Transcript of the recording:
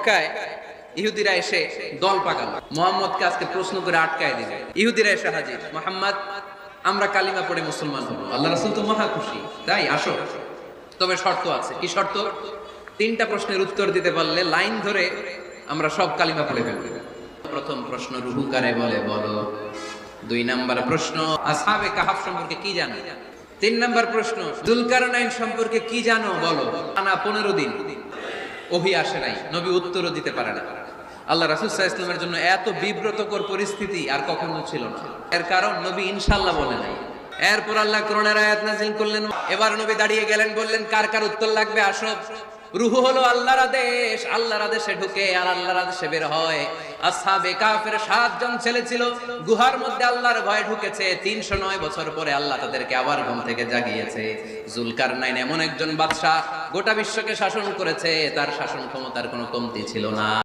মক্কায় ইহুদিরা এসে দল মোহাম্মদকে আজকে প্রশ্ন করে আটকায় ইহুদিরা এসে হাজির। মোহাম্মদ, আমরা কালিমা পড়ে মুসলমান হব। আল্লাহ রাসূল তো মহা খুশি। তাই আসো। তবে শর্ত আছে। কি শর্ত? তিনটা প্রশ্নের উত্তর দিতে পারলে লাইন ধরে আমরা সব কালিমা পড়ে ফেলব। প্রথম প্রশ্ন রুহুকারে বলে? বলো। দুই নাম্বার প্রশ্ন, আসহাবে কাহাফ সম্পর্কে কি জানো? তিন নাম্বার প্রশ্ন দুলকারনাইন সম্পর্কে কি জানো? বলো। আনা পনেরো দিন। ওহি আসে নাই, নবী উত্তরও দিতে পারে না। আল্লাহ রাসুল ইসলামের জন্য এত বিব্রতকর পরিস্থিতি আর কখনো ছিল না। এর কারণ নবী ইনশাল্লাহ বলে নাই। এরপর আল্লাহ করোনার আয়াত নাজিল করলেন। এবার নবী দাঁড়িয়ে গেলেন, বললেন, কার কার উত্তর লাগবে? আসো। রুহু হলো আল্লাহর আদেশ। আল্লাহর আদেশে ঢুকে আর আল্লাহর আদেশে বের হয়। আসহাবে কাফের সাতজন ছেলে ছিল। গুহার মধ্যে আল্লাহর ভয় ঢুকেছে। তিনশো নয় বছর পরে আল্লাহ তাদেরকে আবার ঘুম থেকে জাগিয়েছে। জুলকার নাইন এমন একজন বাদশাহ গোটা বিশ্বকে শাসন করেছে তার শাসন ক্ষমতার কোনো কমতি ছিল না।